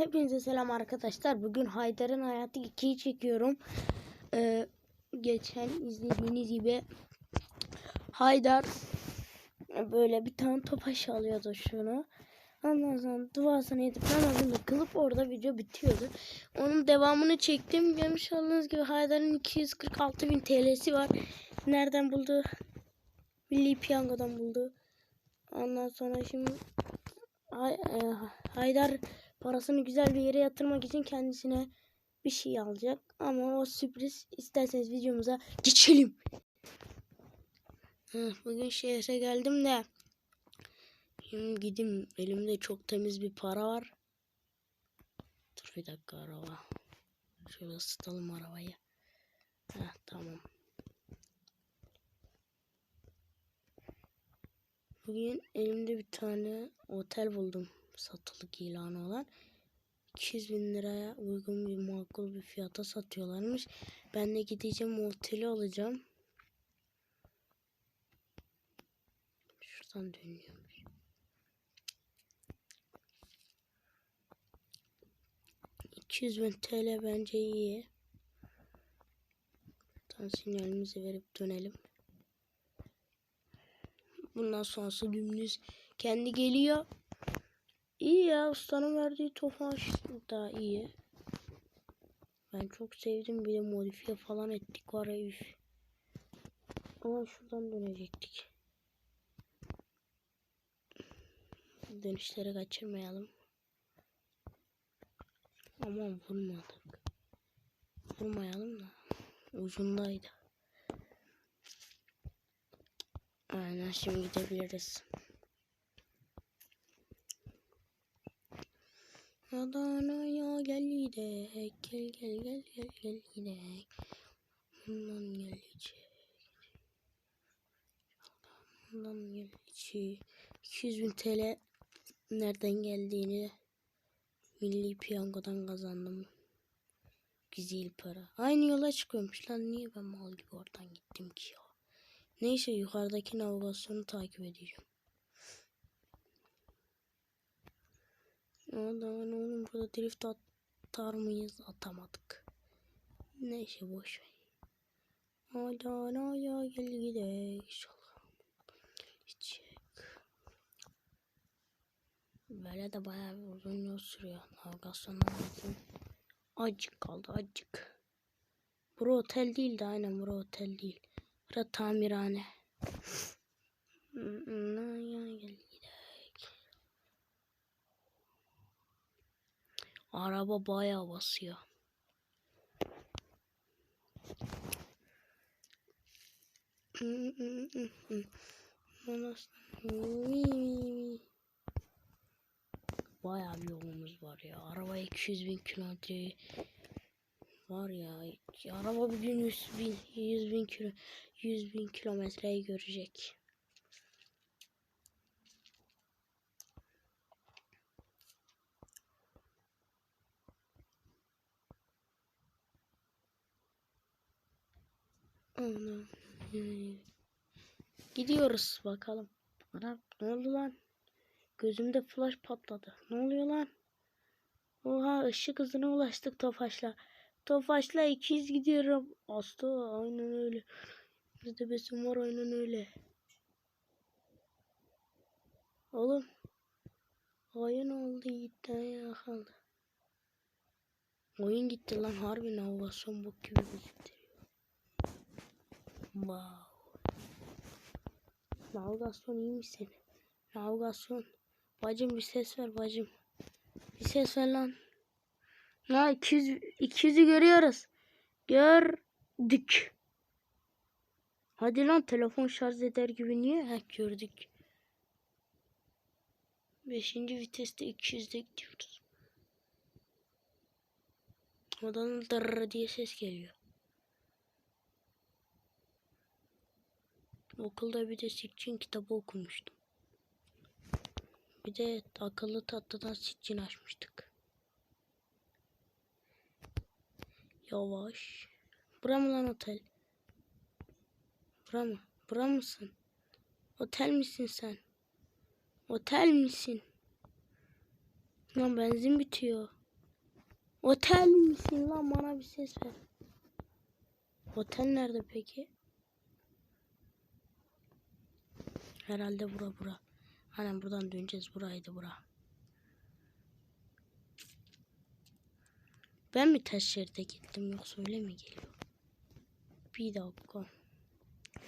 Hepinize selam arkadaşlar. Bugün Haydar'ın Hayatı 2'yi çekiyorum. Ee, geçen izlediğiniz gibi Haydar böyle bir tane topaş alıyordu şunu. Ondan sonra duasını edip namazını kılıp orada video bitiyordu. Onun devamını çektim. Görmüş olduğunuz gibi Haydar'ın 246 bin TL'si var. Nereden buldu? Milli Piyango'dan buldu. Ondan sonra şimdi Hay- e, Haydar parasını güzel bir yere yatırmak için kendisine bir şey alacak. Ama o sürpriz isterseniz videomuza geçelim. Bugün şehre geldim de şimdi gideyim elimde çok temiz bir para var. Dur bir dakika araba. Şöyle ısıtalım arabayı. Heh, tamam. Bugün elimde bir tane otel buldum. Satılık ilanı olan. 200 bin liraya uygun bir makul bir fiyata satıyorlarmış. Ben de gideceğim oteli alacağım. Şuradan dönüyormuş. ...200 bin TL bence iyi. Tam sinyalimizi verip dönelim. Bundan sonrası dümdüz kendi geliyor. İyi ya ustanın verdiği tofaş da iyi. Ben çok sevdim bir de modifiye falan ettik var ya üf. Ama şuradan dönecektik. Dönüşleri kaçırmayalım. Aman vurmadık. Vurmayalım da. Ucundaydı. Aynen şimdi gidebiliriz. Adana'ya gel gidek, gel gel gel gel gel gidek. Bundan gelecek. Bundan gelecek. 200 bin TL nereden geldiğini Milli Piyango'dan kazandım. Güzel para. Aynı yola çıkıyormuş lan. Niye ben mal gibi oradan gittim ki ya? Neyse yukarıdaki navigasyonu takip edeceğim. Aman oğlum burada drift atar mıyız? Atamadık. Neyse boş ver. Adana'ya gel gidelim. Gidecek. Böyle de bayağı bir uzun yol sürüyor. Navigasyondan bakayım. Acık kaldı acık. Bura otel değil de aynen bura otel değil. Bura tamirhane. Adana'ya gel gidelim. Araba bayağı basıyor. Bayağı bir yolumuz var ya. Araba 200 bin kilometre var ya. Araba bir gün 100 bin, 100 bin kilo, 100 bin kilometreyi görecek. Anam. Gidiyoruz bakalım. Ana ne oldu lan? Gözümde flash patladı. Ne oluyor lan? Oha ışık hızına ulaştık Tofaş'la. Tofaş'la 200 gidiyorum. Aslı aynen öyle. Bizde besim var aynen öyle. Oğlum. Oyun oldu gitti ya kaldı. Oyun gitti lan harbi navigasyon bok gibi gitti. Wow. Navigasyon iyi misin? Navigasyon. Bacım bir ses ver bacım. Bir ses ver lan. Ha 200 200'ü görüyoruz. Gördük. Hadi lan telefon şarj eder gibi niye? Ha gördük. Beşinci viteste 200'de gidiyoruz. Odanın dırr diye ses geliyor. Okulda bir de Sitchin kitabı okumuştum. Bir de akıllı tatlıdan Sitchin açmıştık. Yavaş. Bura mı lan otel? Bura mı? Bura mısın? Otel misin sen? Otel misin? Lan benzin bitiyor. Otel misin lan bana bir ses ver. Otel nerede peki? Herhalde bura bura. Hani buradan döneceğiz buraydı bura. Ben mi ters şeride gittim yoksa öyle mi geliyor? Bir dakika.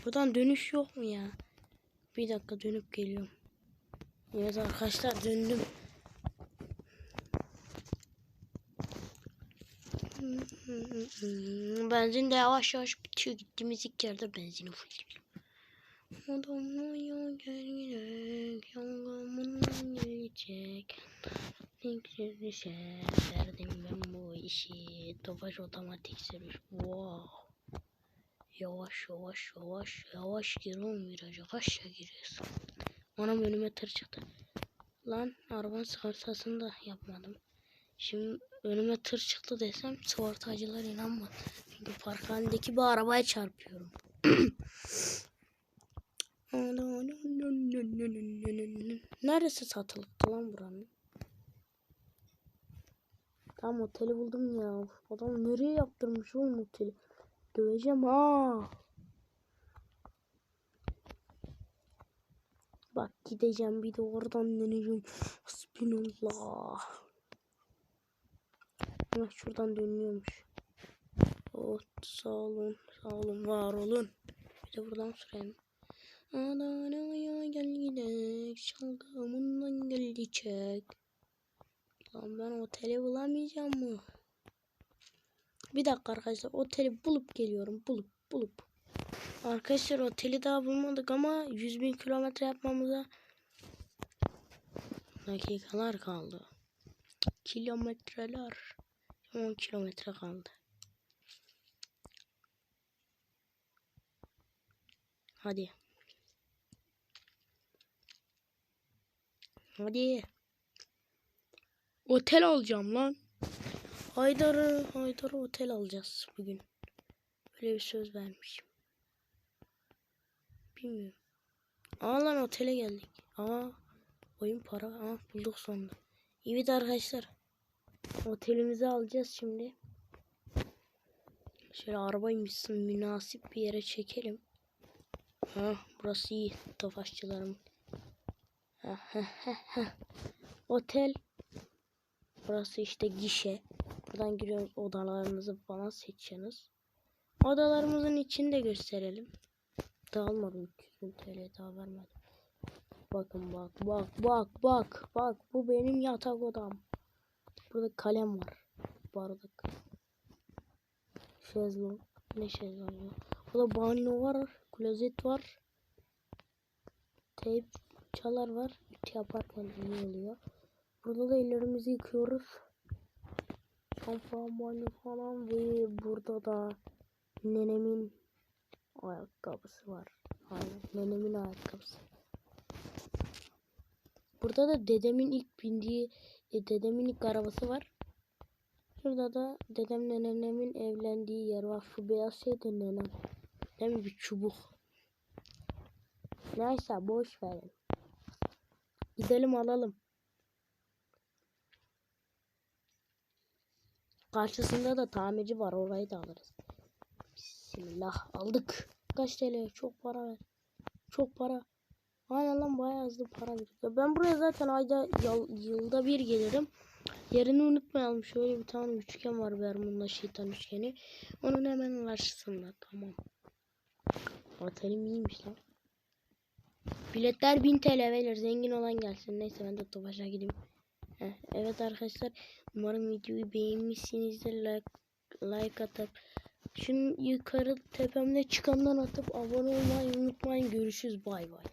Buradan dönüş yok mu ya? Bir dakika dönüp geliyorum. Evet arkadaşlar döndüm. Benzin de yavaş yavaş bitiyor. Gittiğimiz ilk yerde benzini full. Adamlar gelecek, yangamından gelecek. Tekrar düşer, verdim ben bu işi. Tofaş otomatik sürüş. Wow. Yavaş yavaş yavaş yavaş gir oğlum viraja. Kaçça giriyorsun? Anam önüme tır çıktı. Lan arabanın sigortasını da yapmadım. Şimdi önüme tır çıktı desem sigortacılar inanmaz. Çünkü park halindeki bir arabaya çarpıyorum. Neresi satılıktı lan buranın? Tam oteli buldum ya. Adam nereye yaptırmış oğlum oteli? Döveceğim ha. Bak gideceğim bir de oradan döneceğim. Hasbinallah. Ha, şuradan dönüyormuş. Oh, sağ olun, sağ olun, var olun. Bir de buradan süreyim. Adana'ya gel gidelim, şalgamından gelecek. Lan ben oteli bulamayacağım mı? Bir dakika arkadaşlar, oteli bulup geliyorum, bulup, bulup. Arkadaşlar oteli daha bulmadık ama 100 bin kilometre yapmamıza dakikalar kaldı. Kilometreler. 10 kilometre kaldı. Hadi. Hadi. Otel alacağım lan. Haydar'ı, Haydar'ı otel alacağız bugün. Böyle bir söz vermişim. Bilmiyorum. Aa lan otele geldik. Aa oyun para. Aa bulduk sonunda. Evet arkadaşlar. Otelimizi alacağız şimdi. Şöyle arabaymışsın münasip bir yere çekelim. Ha burası iyi. Tofaşçılarım. Otel. Burası işte gişe. Buradan giriyoruz odalarınızı falan seçeceksiniz. Odalarımızın içini de gösterelim. Dağılmadım 200 bin TL daha vermedim. Bakın bak bak bak bak bak bu benim yatak odam. Burada kalem var. Bardak. Şezlong. Ne şezlongu? Burada banyo var. Klozet var. Teyp çalar var. Ütü yaparken iyi oluyor. Burada da ellerimizi yıkıyoruz. Şampuan banyo falan ve burada da nenemin ayakkabısı var. Aynen nenemin ayakkabısı. Burada da dedemin ilk bindiği e, dedemin ilk arabası var. Şurada da dedemle nenemin evlendiği yer var. Şu beyaz şey de nenem. Değil mi bir çubuk. Neyse boş verin. Gidelim alalım. Karşısında da tamirci var. Orayı da alırız. Bismillah aldık. Kaç TL? Çok para ver. Çok para. Aynen lan bayağı hızlı para birikiyor. Ben buraya zaten ayda yıl- yılda bir gelirim. Yerini unutmayalım. Şöyle bir tane üçgen var Bermuda şeytan üçgeni. Onun hemen karşısında. Tamam. Otelim iyiymiş lan. Biletler 1000 TL verir. Zengin olan gelsin. Neyse ben de Tofaş'a gideyim. Heh, evet arkadaşlar. Umarım videoyu beğenmişsinizdir. Like, like atıp şunu yukarı tepemde çıkandan atıp abone olmayı unutmayın. Görüşürüz. Bay bay.